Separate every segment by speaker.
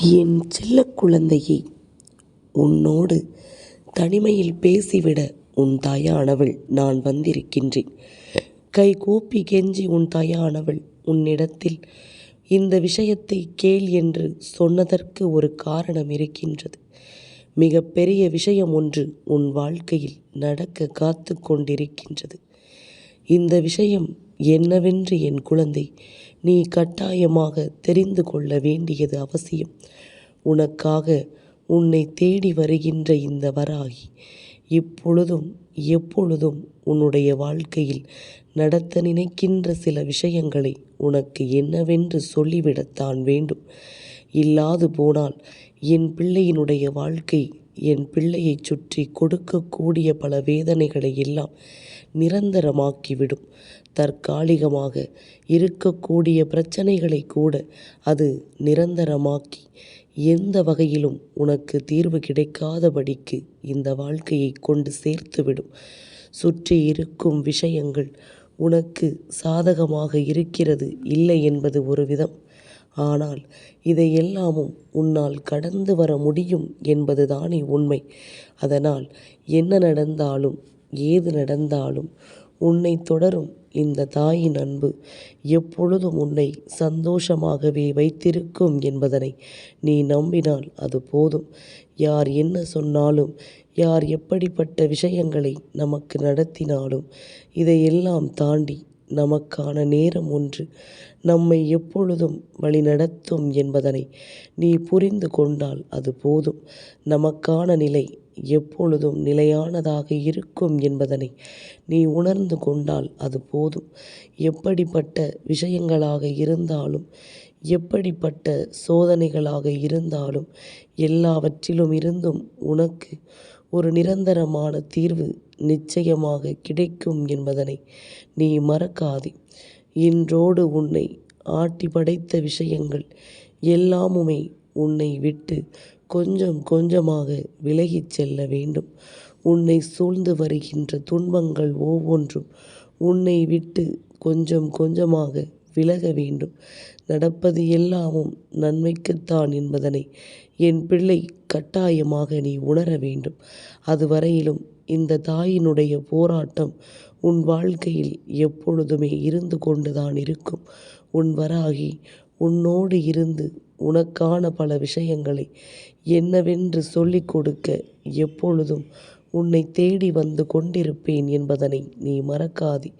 Speaker 1: என் செல்ல குழந்தையே உன்னோடு தனிமையில் பேசிவிட உன் தாயானவள் நான் வந்திருக்கின்றேன். கை கூப்பி கெஞ்சி உன் தாயானவள் உன்னிடத்தில் இந்த விஷயத்தை கேள் என்று சொன்னதற்கு ஒரு காரணம் இருக்கின்றது. மிகப்பெரிய விஷயம் ஒன்று உன் வாழ்க்கையில் நடக்க காத்து கொண்டிருக்கின்றது. இந்த விஷயம் என்னவென்று என் குழந்தை நீ கட்டாயமாக தெரிந்து கொள்ள வேண்டியது அவசியம். உனக்காக உன்னை தேடி வருகின்ற இந்த வராகி இப்பொழுதும் எப்பொழுதும் உன்னுடைய வாழ்க்கையில் நடத்த நினைக்கின்ற சில விஷயங்களை உனக்கு என்னவென்று சொல்லிவிடத்தான் வேண்டும். இல்லாது போனால் என் பிள்ளையினுடைய வாழ்க்கை என் பிள்ளையைச் சுற்றி கொடுக்கக்கூடிய பல வேதனைகளை எல்லாம் நிரந்தரமாக்கிவிடும். தற்காலிகமாக இருக்கக்கூடிய பிரச்சனைகளை கூட அது நிரந்தரமாக்கி எந்த வகையிலும் உனக்கு தீர்வு கிடைக்காதபடிக்கு இந்த வாழ்க்கையை கொண்டு சேர்த்துவிடும். சுற்றி இருக்கும் விஷயங்கள் உனக்கு சாதகமாக இருக்கிறது இல்லை என்பது ஒரு விதம். ஆனால் இதையெல்லாமும் உன்னால் கடந்து வர முடியும் என்பது தானே உண்மை. அதனால் என்ன நடந்தாலும் ஏது நடந்தாலும் உன்னை தொடரும். இந்த தாயின் அன்பு எப்பொழுதும் உன்னை சந்தோஷமாகவே வைத்திருக்கும் என்பதனை நீ நம்பினால் அது போதும். யார் என்ன சொன்னாலும் யார் எப்படிப்பட்ட விஷயங்களை நமக்கு நடத்தினாலும் இதையெல்லாம் தாண்டி நமக்கான நேரம் ஒன்று நம்மை எப்பொழுதும் வழிநடத்தும் என்பதனை நீ புரிந்து கொண்டால் அது போதும். நமக்கான நிலை எப்பொழுதும் நிலையானதாக இருக்கும் என்பதனை நீ உணர்ந்து கொண்டால் அது போதும். எப்படிப்பட்ட விஷயங்களாக இருந்தாலும் எப்படிப்பட்ட சோதனைகளாக இருந்தாலும் எல்லாவற்றிலும் இருந்தும் உனக்கு ஒரு நிரந்தரமான தீர்வு நிச்சயமாக கிடைக்கும் என்பதனை நீ மறக்காதே. இன்றோடு உன்னை ஆட்டி படைத்த விஷயங்கள் எல்லாமுமே உன்னை விட்டு கொஞ்சம் கொஞ்சமாக விலகிச் செல்ல வேண்டும். உன்னை சூழ்ந்து வருகின்ற துன்பங்கள் ஒவ்வொன்றும் உன்னை விட்டு கொஞ்சம் கொஞ்சமாக விலக வேண்டும். நடப்பது எல்லாமும் நன்மைக்குத்தான் என்பதனை என் பிள்ளை கட்டாயமாக நீ உணர வேண்டும். அதுவரையிலும் இந்த தாயினுடைய போராட்டம் உன் வாழ்க்கையில் எப்பொழுதுமே இருந்து கொண்டுதான் இருக்கும். உன் வராகி உன்னோடு இருந்து உனக்கான பல விஷயங்களை என்னவென்று சொல்லிக் கொடுக்க எப்பொழுதும் உன்னை தேடி வந்து கொண்டிருப்பேன் என்பதனை நீ மறக்காதே.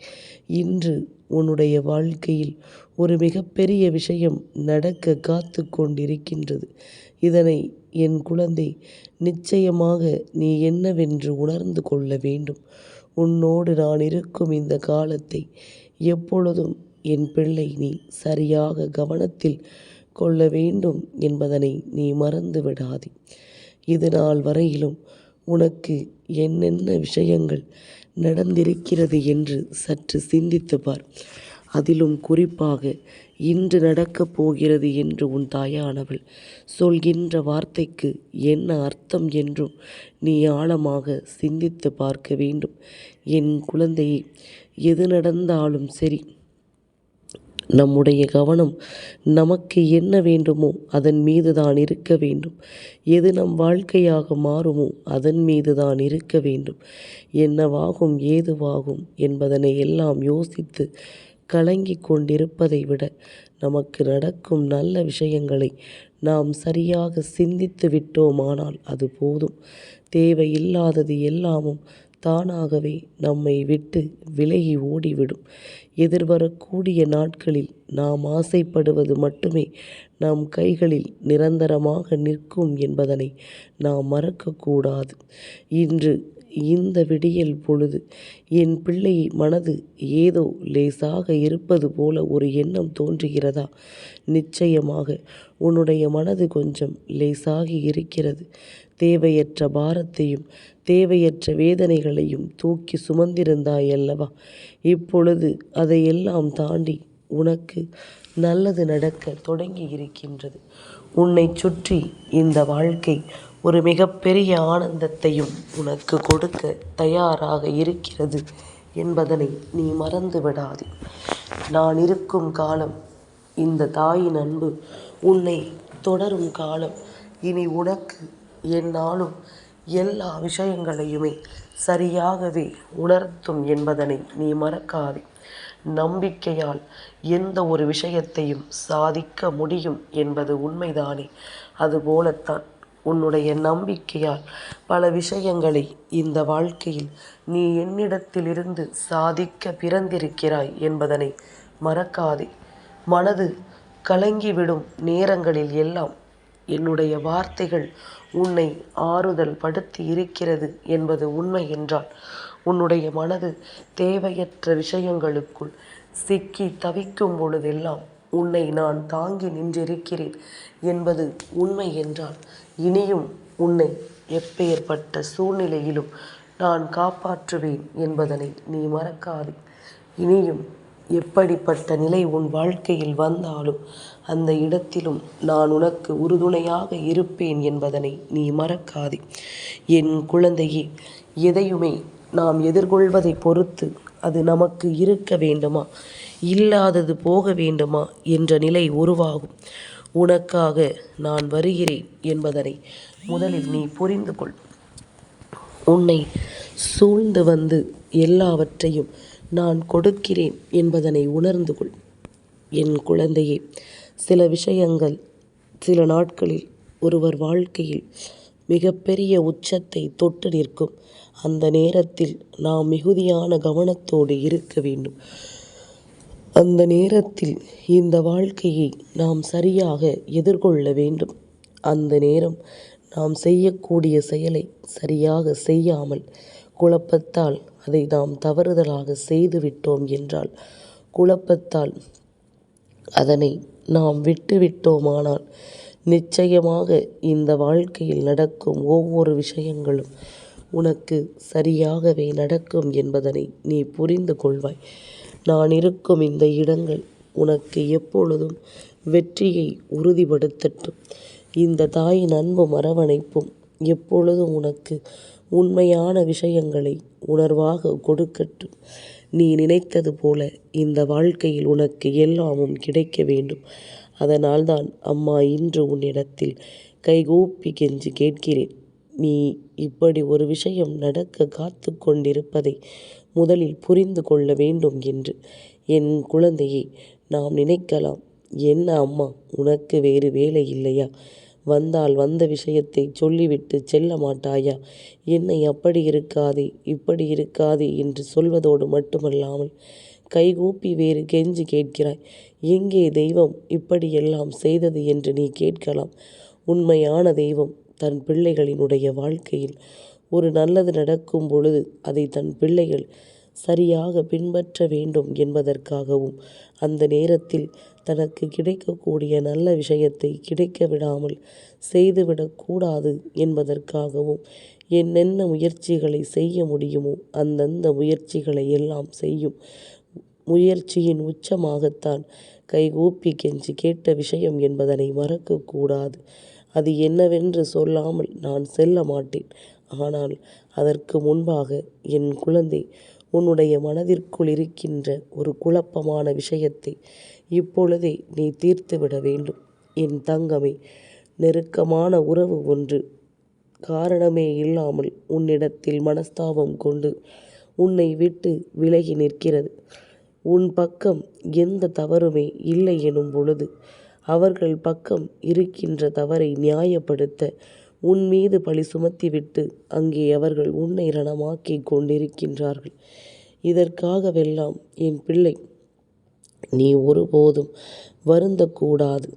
Speaker 1: இன்று உன்னுடைய வாழ்க்கையில் ஒரு மிகப்பெரிய விஷயம் நடக்க காத்து கொண்டிருக்கின்றது. இதனை என் குழந்தை நிச்சயமாக நீ என்னவென்று உணர்ந்து கொள்ள வேண்டும். உன்னோடு நான் இருக்கும் இந்த காலத்தை எப்பொழுதும் என் பிள்ளை நீ சரியாக கவனத்தில் கொள்ள வேண்டும் என்பதனை நீ மறந்து விடாதே. இது நாள் வரையிலும் உனக்கு என்னென்ன விஷயங்கள் நடந்திருக்கிறது என்று சற்று சிந்தித்து பார். அதிலும் குறிப்பாக இன்று நடக்கப் போகிறது என்று உன் தாயானவள் சொல்கின்ற வார்த்தைக்கு என்ன அர்த்தம் என்றும் நீ ஆழமாக சிந்தித்து பார்க்க வேண்டும். என் குழந்தையே எது நடந்தாலும் சரி நம்முடைய கவனம் நமக்கு என்ன வேண்டுமோ அதன் மீது தான் இருக்க வேண்டும். எது நம் வாழ்க்கையாக மாறுமோ அதன் மீது தான் இருக்க வேண்டும். என்னவாகும் ஏதுவாகும் என்பதனை எல்லாம் யோசித்து கலங்கி கொண்டிருப்பதை விட நமக்கு நடக்கும் நல்ல விஷயங்களை நாம் சரியாக சிந்தித்து விட்டோமானால் அது போதும். தேவையில்லாதது எல்லாமும் தானாகவே நம்மை விட்டு விலகி ஓடிவிடும். எதிர்வரக்கூடிய நாட்களில் நாம் ஆசைப்படுவது மட்டுமே நம் கைகளில் நிரந்தரமாக நிற்கும் என்பதனை நாம் மறக்கக்கூடாது. இன்று இந்த விடியல் பொழுது என் பிள்ளை மனது ஏதோ லேசாக இருப்பது போல ஒரு எண்ணம் தோன்றுகிறதா? நிச்சயமாக உன்னுடைய மனது கொஞ்சம் லேசாகி இருக்கிறது. தேவையற்ற பாரத்தையும் தேவையற்ற வேதனைகளையும் தூக்கி சுமந்திருந்தாய் அல்லவா இப்பொழுது அதையெல்லாம் தாண்டி உனக்கு நல்லது நடக்க தொடங்கி இருக்கின்றது உன்னை சுற்றி இந்த வாழ்க்கை ஒரு மிகப்பெரிய ஆனந்தத்தையும் உனக்கு கொடுக்க தயாராக இருக்கிறது என்பதனை நீ மறந்து விடாதே நான் இருக்கும் காலம் இந்த தாயின் அன்பு உன்னை தொடரும் காலம். இனி உனக்கு என்னாலும் எல்லா விஷயங்களையுமே சரியாகவே உணர்த்தும் என்பதனை நீ மறக்காதே. நம்பிக்கையால் எந்த ஒரு விஷயத்தையும் சாதிக்க முடியும் என்பது உண்மைதானே? அதுபோலத்தான் உன்னுடைய நம்பிக்கையால் பல விஷயங்களை இந்த வாழ்க்கையில் நீ என்னிடத்திலிருந்து சாதிக்க பிறந்திருக்கிறாய் என்பதனை மறக்காதே. மனது கலங்கிவிடும் நேரங்களில் எல்லாம் என்னுடைய வார்த்தைகள் உன்னை ஆறுதல் படுத்தி இருக்கிறது என்பது உண்மை என்றால் உன்னுடைய மனது தேவையற்ற விஷயங்களுக்குள் சிக்கி தவிக்கும் பொழுதெல்லாம் உன்னை நான் தாங்கி நின்றிருக்கிறேன் என்பது உண்மை என்றால் இனியும் உன்னை எப்பேற்பட்ட சூழ்நிலையிலும் நான் காப்பாற்றுவேன் என்பதனை நீ மறக்காது. இனியும் எப்படிப்பட்ட நிலை உன் வாழ்க்கையில் வந்தாலும் அந்த இடத்திலும் நான் உனக்கு உறுதுணையாக இருப்பேன் என்பதனை நீ மறக்காதே. என் குழந்தையே எதையுமே நாம் எதிர்கொள்வதை பொறுத்து அது நமக்கு இருக்க வேண்டுமா? இல்லாதது போக வேண்டுமா? என்ற நிலை உருவாகும். உனக்காக நான் வருகிறேன் என்பதனை முதலில் நீ புரிந்து கொள் உன்னை சூழ்ந்து வந்து எல்லாவற்றையும் நான் கொடுக்கிறேன் என்பதனை உணர்ந்து கொள். என் குழந்தையே சில விஷயங்கள் சில நாட்களில் ஒருவர் வாழ்க்கையில் மிகப்பெரிய உச்சத்தை தொட்டு நிற்கும். அந்த நேரத்தில் நாம் மிகுதியான கவனத்தோடு இருக்க வேண்டும். அந்த நேரத்தில் இந்த வாழ்க்கையை நாம் சரியாக எதிர்கொள்ள வேண்டும். அந்த நேரம் நாம் செய்யக்கூடிய செயலை சரியாக செய்யாமல் குழப்பத்தால் அதை நாம் தவறுதலாக செய்துவிட்டோம் என்றால் குழப்பத்தால் அதனை நாம் விட்டுவிட்டோமானால் நிச்சயமாக இந்த வாழ்க்கையில் நடக்கும் ஒவ்வொரு விஷயங்களும் உனக்கு சரியாகவே நடக்கும் என்பதனை நீ புரிந்து கொள்வாய். நான் இருக்கும் இந்த இடங்கள் உனக்கு எப்பொழுதும் வெற்றியை உறுதிப்படுத்தட்டும். இந்த தாயின் அன்பும் அரவணைப்பும் எப்பொழுதும் உனக்கு உண்மையான விஷயங்களை உணர்வாக கொடுக்கட்டும். நீ நினைத்தது போல இந்த வாழ்க்கையில் உனக்கு எல்லாமும் கிடைக்க வேண்டும். அதனால்தான் அம்மா இன்று உன்னிடத்தில் கைகூப்பி கெஞ்சி கேட்கிறேன். நீ இப்படி ஒரு விஷயம் நடக்க காத்து கொண்டிருப்பதை முதலில் புரிந்து கொள்ள வேண்டும் என்று. என் குழந்தையை நாம் நினைக்கலாம் என்ன அம்மா உனக்கு வேறு வேலை இல்லையா? வந்தால் வந்த விஷயத்தை சொல்லிவிட்டு செல்ல மாட்டாயா? என்னை அப்படி இருக்காதே இப்படி இருக்காதே என்று சொல்வதோடு மட்டுமல்லாமல் கைகூப்பி வேறு கெஞ்சி கேட்கிறாய். எங்கே தெய்வம் இப்படியெல்லாம் செய்தது என்று நீ கேட்கலாம். உண்மையான தெய்வம் தன் பிள்ளைகளினுடைய வாழ்க்கையில் ஒரு நல்லது நடக்கும் பொழுது அதை தன் பிள்ளைகள் சரியாக பின்பற்ற வேண்டும் என்பதற்காகவும் அந்த நேரத்தில் தனக்கு கிடைக்கக்கூடிய நல்ல விஷயத்தை கிடைக்க விடாமல் செய்துவிடக்கூடாது என்பதற்காகவும் என்னென்ன முயற்சிகளை செய்ய முடியுமோ அந்தந்த முயற்சிகளை எல்லாம் செய்யும் முயற்சியின் உச்சமாகத்தான் கைகூப்பி கெஞ்சி கேட்ட விஷயம் என்பதனை மறக்கக்கூடாது. அது என்னவென்று சொல்லாமல் நான் செல்ல மாட்டேன். ஆனால் அதற்கு முன்பாக என் குழந்தை உன்னுடைய மனதிற்குள் இருக்கின்ற ஒரு குழப்பமான விஷயத்தை இப்பொழுதே நீ தீர்த்துவிட வேண்டும். என் தங்கமே நெருக்கமான உறவு ஒன்று. காரணமே இல்லாமல் உன்னிடத்தில் மனஸ்தாபம் கொண்டு உன்னை விட்டு விலகி நிற்கிறது. உன் பக்கம் எந்த தவறுமே இல்லை எனும் பொழுது அவர்கள் பக்கம் இருக்கின்ற தவறை நியாயப்படுத்த உன் மீது பழி சுமத்திவிட்டு அங்கே அவர்கள் உன்னை ரணமாக்கிக் கொண்டிருக்கின்றார்கள். இதற்காகவெல்லாம் என் பிள்ளை நீ ஒருபோதும் வருந்தக்கூடாது.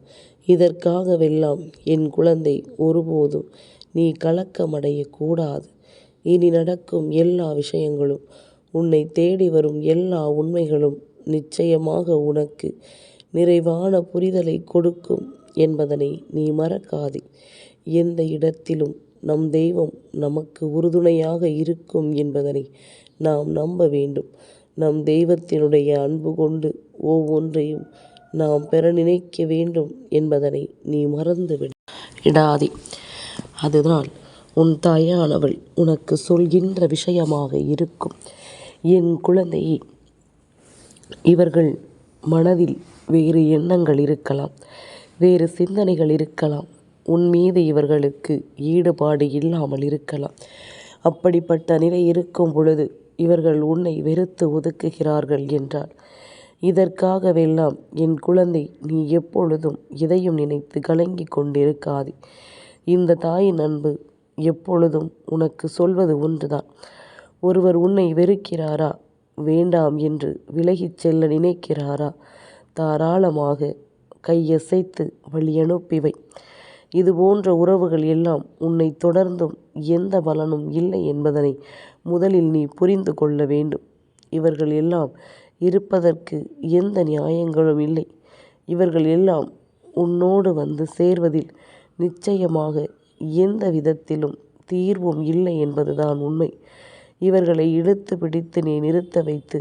Speaker 1: இதற்காகவெல்லாம் என் குழந்தை ஒருபோதும் நீ கலக்கமடையக்கூடாது இனி நடக்கும் எல்லா விஷயங்களும் உன்னை தேடி வரும் எல்லா உண்மைகளும் நிச்சயமாக உனக்கு நிறைவான புரிதலை கொடுக்கும். என்பதனை நீ மறக்காதே. எந்த இடத்திலும் நம் தெய்வம் நமக்கு உறுதுணையாக இருக்கும் என்பதனை நாம் நம்ப வேண்டும். நம் தெய்வத்தினுடைய அன்பு கொண்டு ஒவ்வொன்றையும் நாம் பெற நினைக்க வேண்டும் என்பதனை நீ மறந்து விட. இடாதே அதுதான் உன் தாயானவள் உனக்கு சொல்கின்ற விஷயமாக இருக்கும். என் குழந்தையை இவர்கள் மனதில் வேறு எண்ணங்கள் இருக்கலாம். வேறு சிந்தனைகள் இருக்கலாம். உன் மீது இவர்களுக்கு ஈடுபாடு இல்லாமல் இருக்கலாம். அப்படிப்பட்ட நிலை இருக்கும் பொழுது இவர்கள் உன்னை வெறுத்து ஒதுக்குகிறார்கள் என்றால் இதற்காகவெல்லாம் என் குழந்தை நீ எப்பொழுதும் இதையும் நினைத்து கலங்கிக் கொண்டிருக்காதே. இந்த தாயின் அன்பு எப்பொழுதும் உனக்கு சொல்வது ஒன்றுதான். ஒருவர் உன்னை வெறுக்கிறாரா? வேண்டாம் என்று விலகிச் செல்ல நினைக்கிறாரா? தாராளமாக கையசைத்து வழியனுப்பிவை இது போன்ற உறவுகள் எல்லாம் உன்னை தொடர்ந்தும் எந்த பலனும் இல்லை என்பதனை முதலில் நீ புரிந்து கொள்ள வேண்டும். இவர்கள் எல்லாம் இருப்பதற்கு எந்த நியாயங்களும் இல்லை. இவர்கள் எல்லாம் உன்னோடு வந்து சேர்வதில் நிச்சயமாக எந்த விதத்திலும் தீர்வும் இல்லை என்பதுதான் உண்மை. இவர்களை இழுத்து பிடித்து நீ நிறுத்த வைத்து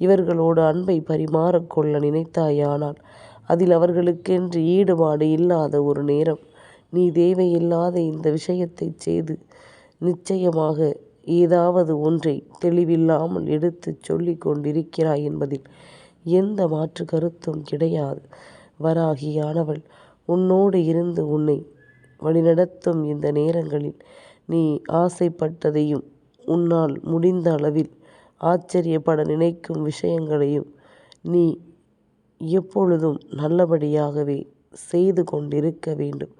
Speaker 1: இவர்களோடு அன்பை பரிமாறக்கொள்ள நினைத்தாயானால் அதில் அவர்களுக்கென்று ஈடுபாடு இல்லாத ஒரு நேரம். நீ தேவையில்லாத இந்த விஷயத்தை செய்து நிச்சயமாக ஏதாவது ஒன்றை தெளிவில்லாமல் எடுத்துச் சொல்லிக் கொண்டிருக்கிறாய் என்பதில் எந்த மாற்று கருத்தும் கிடையாது. வராகியானவள் உன்னோடு இருந்து உன்னை வழிநடத்தும் இந்த நேரங்களில் நீ ஆசைப்பட்டதையும் உன்னால் முடிந்த அளவில் ஆச்சரியப்பட நினைக்கும் விஷயங்களையும் நீ எப்பொழுதும் நல்லபடியாகவே செய்து கொண்டிருக்க வேண்டும்.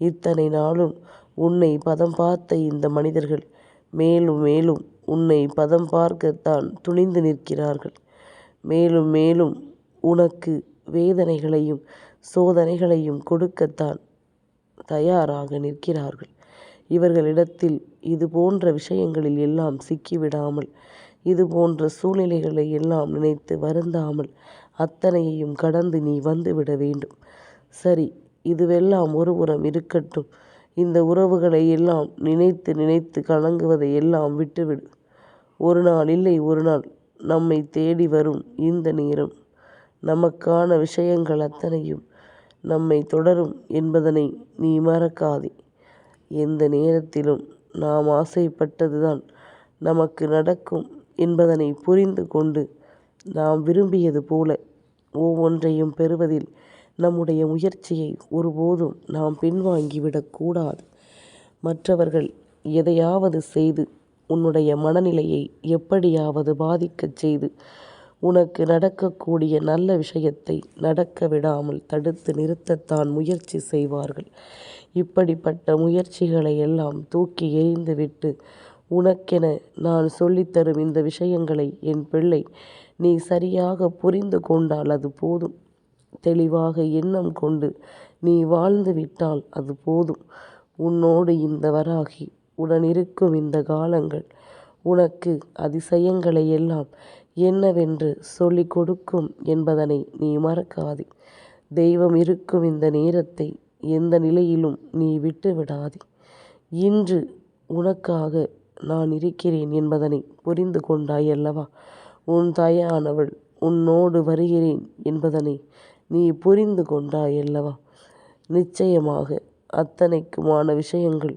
Speaker 1: இத்தனை நாளும் உன்னை பதம் பார்த்த இந்த மனிதர்கள் மேலும் மேலும் உன்னை பதம் பார்க்கத்தான் துணிந்து நிற்கிறார்கள். மேலும் மேலும் உனக்கு வேதனைகளையும் சோதனைகளையும் கொடுக்கத்தான் தயாராக நிற்கிறார்கள். இவர்களிடத்தில் இது போன்ற விஷயங்களில் எல்லாம் சிக்கிவிடாமல் இது போன்ற சூழ்நிலைகளை எல்லாம் நினைத்து வருந்தாமல் அத்தனையையும் கடந்து நீ வந்துவிட வேண்டும். சரி இதுவெல்லாம் ஒருபுறம் இருக்கட்டும். இந்த உறவுகளை எல்லாம் நினைத்து நினைத்து கலங்குவதை எல்லாம் விட்டுவிடு. ஒரு நாள் இல்லை ஒரு நாள் நம்மை தேடி வரும் இந்த நேரம். நமக்கான விஷயங்கள் அத்தனையும் நம்மை தொடரும் என்பதனை நீ மறக்காதே. எந்த நேரத்திலும் நாம் ஆசைப்பட்டதுதான் நமக்கு நடக்கும் என்பதனை புரிந்து கொண்டு நாம் விரும்பியது போல ஒவ்வொன்றையும் பெறுவதில் நம்முடைய முயற்சியை ஒருபோதும் நாம் பின்வாங்கிவிடக்கூடாது மற்றவர்கள் எதையாவது செய்து உன்னுடைய மனநிலையை எப்படியாவது பாதிக்கச் செய்து உனக்கு நடக்கக்கூடிய நல்ல விஷயத்தை நடக்க விடாமல் தடுத்து நிறுத்தத்தான் முயற்சி செய்வார்கள். இப்படிப்பட்ட முயற்சிகளை எல்லாம் தூக்கி எறிந்துவிட்டு உனக்கென நான் சொல்லித்தரும் இந்த விஷயங்களை என் பிள்ளை நீ சரியாக புரிந்து கொண்டால் அது போதும். தெளிவாக எண்ணம் கொண்டு நீ வாழ்ந்து விட்டால் அது போதும். உன்னோடு இந்த வராகி உடனிருக்கும் இந்த காலங்கள் உனக்கு அதிசயங்களை எல்லாம் என்னவென்று சொல்லிக் கொடுக்கும் என்பதனை நீ மறக்காதே. தெய்வம் இருக்கும் இந்த நேரத்தை எந்த நிலையிலும் நீ விட்டு விடாதே. இன்று உனக்காக நான் இருக்கிறேன் என்பதனை புரிந்து கொண்டாய் அல்லவா உன் தாயானவள் உன்னோடு வருகிறேன் என்பதனை நீ புரிந்து கொண்டாயல்லவா? நிச்சயமாக அத்தனைக்குமான விஷயங்கள்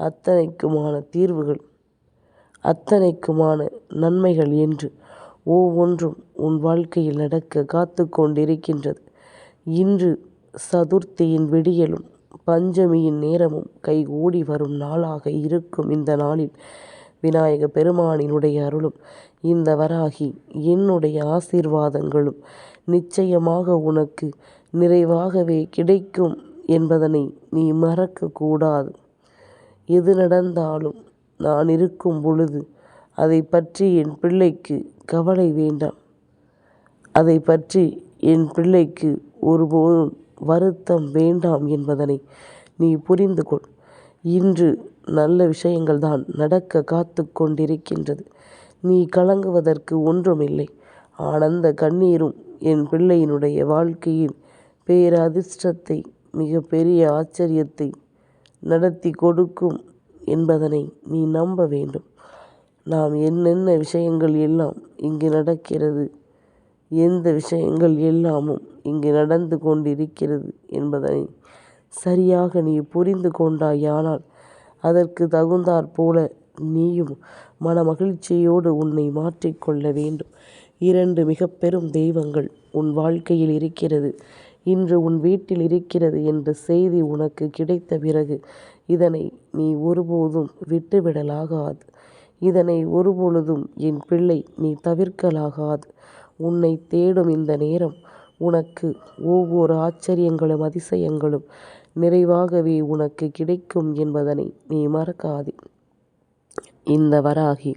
Speaker 1: அத்தனைக்குமான தீர்வுகள் அத்தனைக்குமான நன்மைகள் என்று ஒவ்வொன்றும் உன் வாழ்க்கையில் நடக்க காத்து கொண்டிருக்கின்றது. இன்று சதுர்த்தியின் விடியலும் பஞ்சமியின் நேரமும் கைகூடி வரும் நாளாக இருக்கும் இந்த நாளில் விநாயக பெருமானினுடைய அருளும். இந்த வராகி என்னுடைய ஆசீர்வாதங்களும் நிச்சயமாக உனக்கு நிறைவாகவே கிடைக்கும் என்பதனை நீ மறக்கக்கூடாது. எது நடந்தாலும் நான் இருக்கும் பொழுது அதை பற்றி என் பிள்ளைக்கு கவலை வேண்டாம். அதை பற்றி என் பிள்ளைக்கு ஒருபோதும் வருத்தம் வேண்டாம் என்பதனை நீ புரிந்து கொள் இன்று நல்ல விஷயங்கள் தான் நடக்க காத்து கொண்டிருக்கின்றது. நீ கலங்குவதற்கு ஒன்றுமில்லை. ஆனந்த கண்ணீரும் என் பிள்ளையினுடைய வாழ்க்கையில் பேரதிர்ஷ்டத்தை மிக பெரிய ஆச்சரியத்தை நடத்தி கொடுக்கும் என்பதனை நீ நம்ப வேண்டும். நாம் என்னென்ன விஷயங்கள் எல்லாம் இங்கு நடக்கிறது எந்த விஷயங்கள் எல்லாமும் இங்கு நடந்து கொண்டிருக்கிறது என்பதனை சரியாக நீ புரிந்து கொண்டாயானால் அதற்கு தகுந்தாற் போல நீயும் மன மகிழ்ச்சியோடு உன்னை மாற்றிக்கொள்ள வேண்டும். இரண்டு மிக பெரும் தெய்வங்கள் உன் வாழ்க்கையில் இருக்கிறது. இன்று உன் வீட்டில் இருக்கிறது என்ற செய்தி உனக்கு கிடைத்த பிறகு இதனை நீ ஒருபோதும் விட்டுவிடலாகாது. இதனை ஒருபொழுதும் என் பிள்ளை நீ தவிர்க்கலாகாது. உன்னை தேடும் இந்த நேரம் உனக்கு ஒவ்வொரு ஆச்சரியங்களும் அதிசயங்களும் நிறைவாகவே உனக்கு கிடைக்கும் என்பதனை நீ மறக்காதே. இந்த வராகி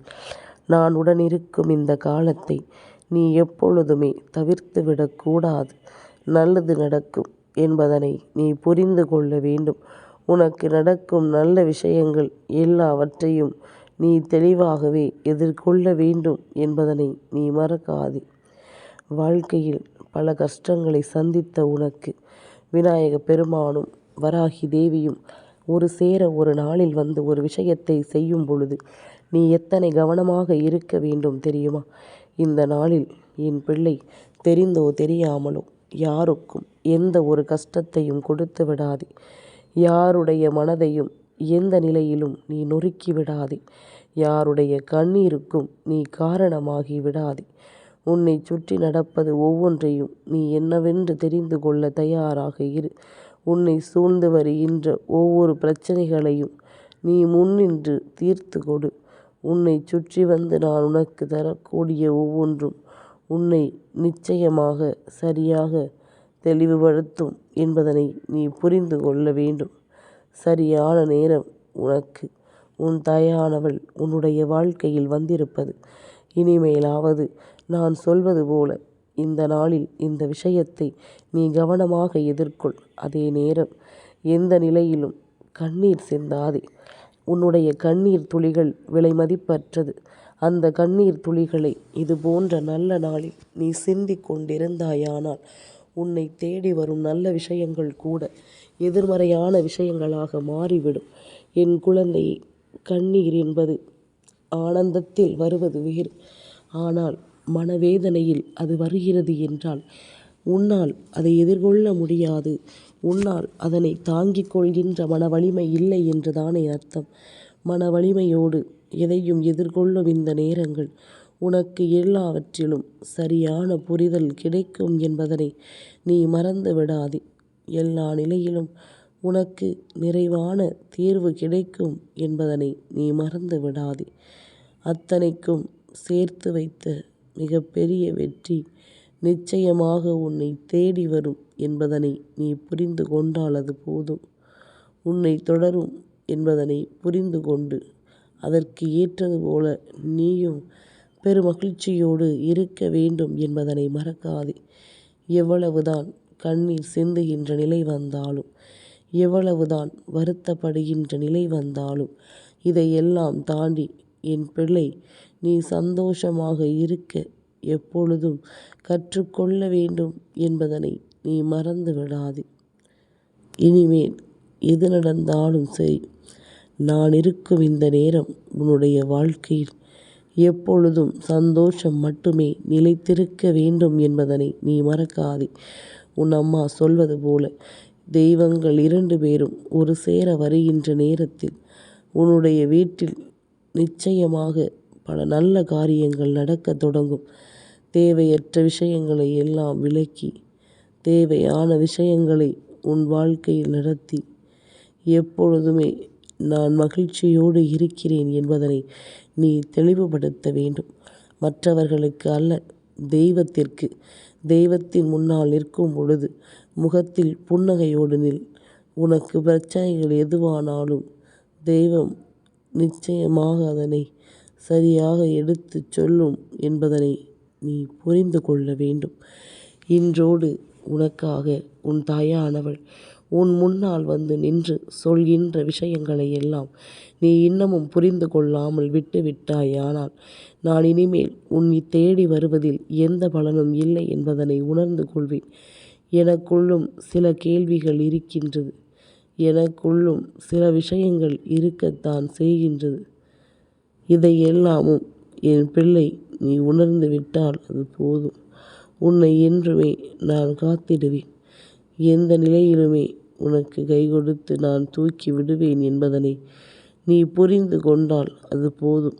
Speaker 1: நான் உடனிருக்கும் இந்த காலத்தை நீ எப்பொழுதுமே தவிர்த்து விடக்கூடாது நல்லது நடக்கும் என்பதனை நீ புரிந்து கொள்ள வேண்டும். உனக்கு நடக்கும் நல்ல விஷயங்கள் எல்லாவற்றையும் நீ தெளிவாகவே எதிர்கொள்ள வேண்டும் என்பதனை நீ மறக்காதே. வாழ்க்கையில் பல கஷ்டங்களை சந்தித்த உனக்கு விநாயக பெருமானும் வராகி தேவியும் ஒரு சேர ஒரு நாளில் வந்து ஒரு விஷயத்தை செய்யும் பொழுது நீ எத்தனை கவனமாக இருக்க வேண்டும் தெரியுமா? இந்த நாளில் என் பிள்ளை தெரிந்தோ தெரியாமலோ யாருக்கும் எந்த ஒரு கஷ்டத்தையும் கொடுத்து விடாதே. யாருடைய மனதையும் எந்த நிலையிலும் நீ நொறுக்கி விடாதே. யாருடைய கண்ணீருக்கும் நீ காரணமாகி விடாதே. உன்னை சுற்றி நடப்பது ஒவ்வொன்றையும் நீ என்னவென்று தெரிந்து கொள்ள தயாராக இரு. உன்னை சூழ்ந்து வருகின்ற ஒவ்வொரு பிரச்சனைகளையும் நீ முன்னின்று தீர்த்து கொடு. உன்னை சுற்றி வந்து நான் உனக்கு தரக்கூடிய ஒவ்வொன்றும் உன்னை நிச்சயமாக சரியாக தெளிவுபடுத்தும் என்பதனை நீ புரிந்து கொள்ள வேண்டும். சரியான நேரம் உனக்கு. உன் தாயானவள் உன்னுடைய வாழ்க்கையில் வந்திருப்பது. இனிமேலாவது நான் சொல்வது போல இந்த நாளில் இந்த விஷயத்தை நீ கவனமாக எதிர்கொள். அதே நேரம் எந்த நிலையிலும் கண்ணீர் சிந்தாதே. உன்னுடைய கண்ணீர் துளிகள் விலை மதிப்பற்றது. அந்த கண்ணீர் துளிகளை இது போன்ற நல்ல நாளில் நீ சிந்திக் கொண்டிருந்தாயானால் உன்னை தேடி வரும் நல்ல விஷயங்கள் கூட எதிர்மறையான விஷயங்களாக மாறிவிடும். என் குழந்தையை கண்ணீர் என்பது ஆனந்தத்தில் வருவது வேறு. ஆனால் மனவேதனையில் அது வருகிறது என்றால் உன்னால் அதை எதிர்கொள்ள முடியாது. உன்னால் அதனை தாங்கிக் கொள்கின்ற மன வலிமை இல்லை என்று தானே அர்த்தம். மன வலிமையோடு எதையும் எதிர்கொள்ளும் இந்த நேரங்கள் உனக்கு எல்லாவற்றிலும் சரியான புரிதல் கிடைக்கும் என்பதனை நீ மறந்து விடாதே. எல்லா நிலையிலும் உனக்கு நிறைவான தீர்வு கிடைக்கும் என்பதனை நீ மறந்து விடாதே. அத்தனைக்கும் சேர்த்து வைத்த மிகப்பெரிய வெற்றி நிச்சயமாக உன்னை தேடி வரும் என்பதனை நீ புரிந்து கொண்டால் அது போதும். உன்னை தொடரும் என்பதனை புரிந்து கொண்டு அதற்கு ஏற்றது போல நீயும் பெருமகிழ்ச்சியோடு இருக்க வேண்டும் என்பதனை மறக்காதே. எவ்வளவுதான் கண்ணீர் சிந்துகின்ற நிலை வந்தாலும் எவ்வளவுதான் வருத்தப்படுகின்ற நிலை வந்தாலும் இதையெல்லாம் தாண்டி என் பிள்ளை நீ சந்தோஷமாக இருக்க எப்பொழுதும் கற்றுக்கொள்ள வேண்டும் என்பதனை நீ மறந்து விடாதே இனிமேல் எது நடந்தாலும் சரி நான் இருக்கும் இந்த நேரம் உன்னுடைய வாழ்க்கையில் எப்பொழுதும் சந்தோஷம் மட்டுமே நிலைத்திருக்க வேண்டும் என்பதனை நீ மறக்காதே. உன் அம்மா சொல்வது போல தெய்வங்கள் இரண்டு பேரும் ஒரு சேர வருகின்ற நேரத்தில் உன்னுடைய வீட்டில் நிச்சயமாக பல நல்ல காரியங்கள் நடக்கத் தொடங்கும். தேவையற்ற விஷயங்களை எல்லாம் விலக்கி தேவையான விஷயங்களை உன் வாழ்க்கையில் நடத்தி எப்பொழுதுமே நான் மகிழ்ச்சியோடு இருக்கிறேன் என்பதனை நீ தெளிவுபடுத்த வேண்டும். மற்றவர்களுக்கு அல்ல தெய்வத்திற்கு. தெய்வத்தின் முன்னால் நிற்கும் பொழுது முகத்தில் புன்னகையோடு நில். உனக்கு பிரச்சனைகள் எதுவானாலும் தெய்வம் நிச்சயமாக அதனை சரியாக எடுத்துச் சொல்லும் என்பதனை நீ புரிந்து கொள்ள வேண்டும். இன்றோடு உனக்காக உன் தாயானவள் உன் முன்னால் வந்து நின்று சொல்கின்ற விஷயங்களை எல்லாம் நீ இன்னமும் புரிந்து கொள்ளாமல் விட்டுவிட்டாயானால் நான் இனிமேல் உன்னை தேடி வருவதில் எந்த பலனும் இல்லை என்பதனை உணர்ந்து கொள்வேன். எனக்குள்ளும் சில கேள்விகள் இருக்கின்றது. எனக்குள்ளும் சில விஷயங்கள் இருக்கத்தான் செய்கின்றது. இதை எல்லாமும் என் பிள்ளை நீ உணர்ந்து விட்டால் அது போதும். உன்னை என்றுமே நான் காத்திடுவேன். எந்த நிலையிலுமே உனக்கு கை கொடுத்து நான் தூக்கி விடுவேன் என்பதனை நீ புரிந்து கொண்டால் அது போதும்.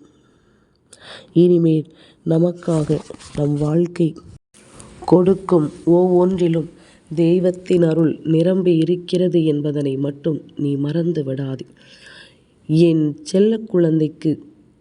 Speaker 1: இனிமேல் நமக்காக நம் வாழ்க்கை கொடுக்கும் ஒவ்வொன்றிலும் தெய்வத்தின் அருள் நிரம்பி இருக்கிறது என்பதனை மட்டும் நீ மறந்து விடாது. என் செல்ல குழந்தைக்கு